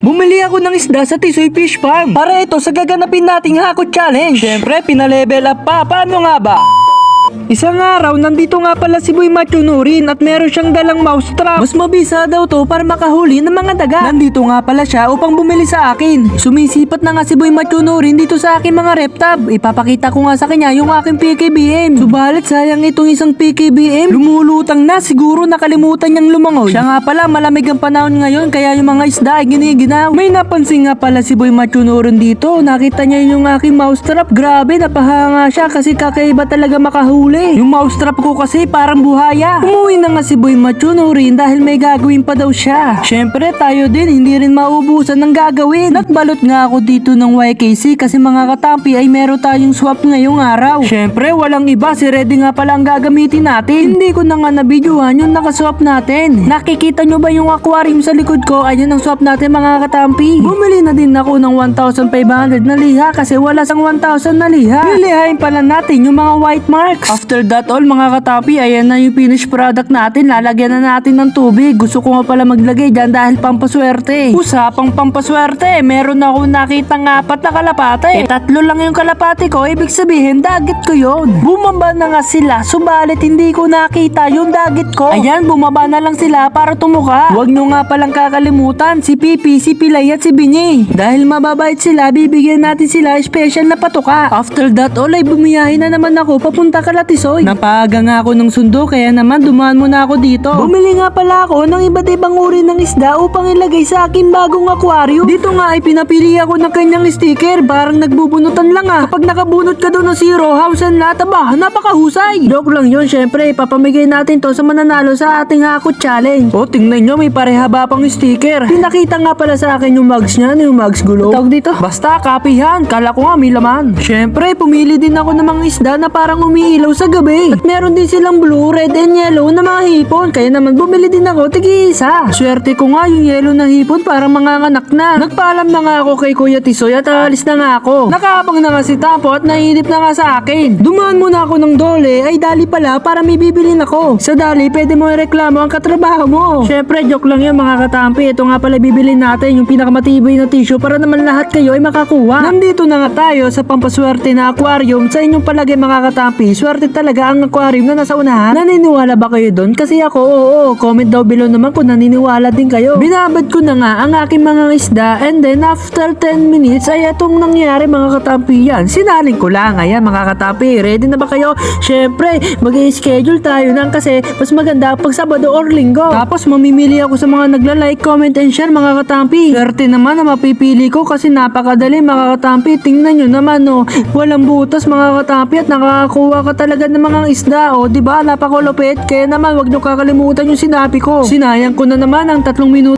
Bumili ako ng isda sa Tisoy Fish Farm para ito sa gaganapin nating Hakot Challenge. Siyempre, pinalevel up pa. Paano nga ba? Isang araw, nandito nga pala si Boy Machunurin at meron siyang dalang mousetrap. Mas mabisa daw to para makahuli ng mga daga. Nandito nga pala siya upang bumili sa akin. Sumisipat na nga si Boy Machunurin dito sa aking mga reptab. Ipapakita ko nga sa kanya yung aking PKBM. Subalit sayang itong isang PKBM. Lumulutang na, siguro nakalimutan niyang lumangoy. Siya nga pala, malamig ang panahon ngayon kaya yung mga isda ay giniginaw. May napansin nga pala si Boy Machunurin dito. Nakita niya yung aking mousetrap. Grabe, napahanga siya kasi kakaiba talaga makahuli. Yung mousetrap ko kasi parang buhaya. Umuwi na nga si Boy Machunurin dahil may gagawin pa daw siya. Syempre tayo din, hindi rin maubusan ng gagawin. Nagbalot nga ako dito ng YKC kasi mga katampi ay meron tayong swap ngayong araw. Syempre walang iba, si Reddy nga pala ang gagamitin natin. Hindi ko na nga nabidyohan yung nakaswap natin. Nakikita nyo ba yung aquarium sa likod ko? Ayun ang swap natin mga katampi. Bumili na din ako ng 1,500 na liha kasi wala sang 1,000 na liha. Lilihain pala natin yung mga white marks. After that all mga katapi, ayan na yung finished product natin. Lalagyan na natin ng tubig. Gusto ko nga pala maglagay dyan dahil pampaswerte. Usapang pampaswerte, meron ako nakita ng apat na kalapate. Eh, tatlo lang yung kalapate ko, ibig sabihin dagit ko yon. Bumaba na nga sila, subalit hindi ko nakita yung dagit ko. Ayan, bumaba na lang sila para tumuka. Huwag nyo nga palang kakalimutan, si Pipi, si Pilay at si Binyi. Dahil mababait sila, bibigyan natin sila special na patuka. After that all ay bumiyahin na naman ako papunta Kalatisoy. Napaga nga ako ng sundo kaya naman dumaan muna ako dito. Bumili nga pala ako ng iba't ibang uri ng isda upang ilagay sa aking bagong aquarium. Dito nga ay pinapili ako ng kanyang sticker. Parang nagbubunutan lang ah. Kapag nakabunot ka doon ng zero, house and lata ba? Napakahusay. Joke lang yun. Syempre, papamigay natin to sa mananalo sa ating hakot challenge. O, tingnan nyo, may parehaba pang sticker. Pinakita nga pala sa akin yung mugs niya, yung mugs gulo. Tawag dito. Basta, kapihan. Kala ko nga may laman. Syempre, pumili din ako ng mga isda na parang umiilaw sa gabi. At meron din silang blue, red, and yellow na mga hipon. Kaya naman bumili din ako, tigi isa. Swerte ko nga yung yellow na hipon parang manganganak na. Nagpaalam na nga ako kay Kuya Tisoy at aalis na nga ako. Nakaabang na nga si Tapo at nainip na nga sa akin. Dumaan muna ako ng dole, ay dali pala para may bibilin ako. Sa dali, pwede mo reklamo ang katrabaho mo. Syempre, joke lang yun mga katampi. Ito nga pala bibilin natin yung pinakamatibay na tissue para naman lahat kayo ay makakuha. Nandito na nga tayo sa pampaswerte na aquarium. Sa inyong palagay mga katampi, swerte talaga ang aquarium na nasa unahan. Naniniwala ba kayo doon? Kasi ako, oo, comment daw below naman kung naniniwala din kayo. Binabad ko na nga ang aking mga isda and then after 10 minutes ay itong nangyari mga katampi yan. Sinaling ko lang. Ayan mga katampi, ready na ba kayo? Syempre, mag-schedule tayo nang kasi mas maganda pag Sabado or Linggo. Tapos mamimili ako sa mga nagla-like, comment and share mga katampi. Swerte naman na mapipili ko kasi napakadali mga katampi. Tingnan nyo naman no, walang butas mga katampi at nakakakuha ka talaga ng mga isda o di ba napakulupit. Kaya naman wag nyo kakalimutan yung sinabi ko. Sinayang ko na naman ang tatlong minuto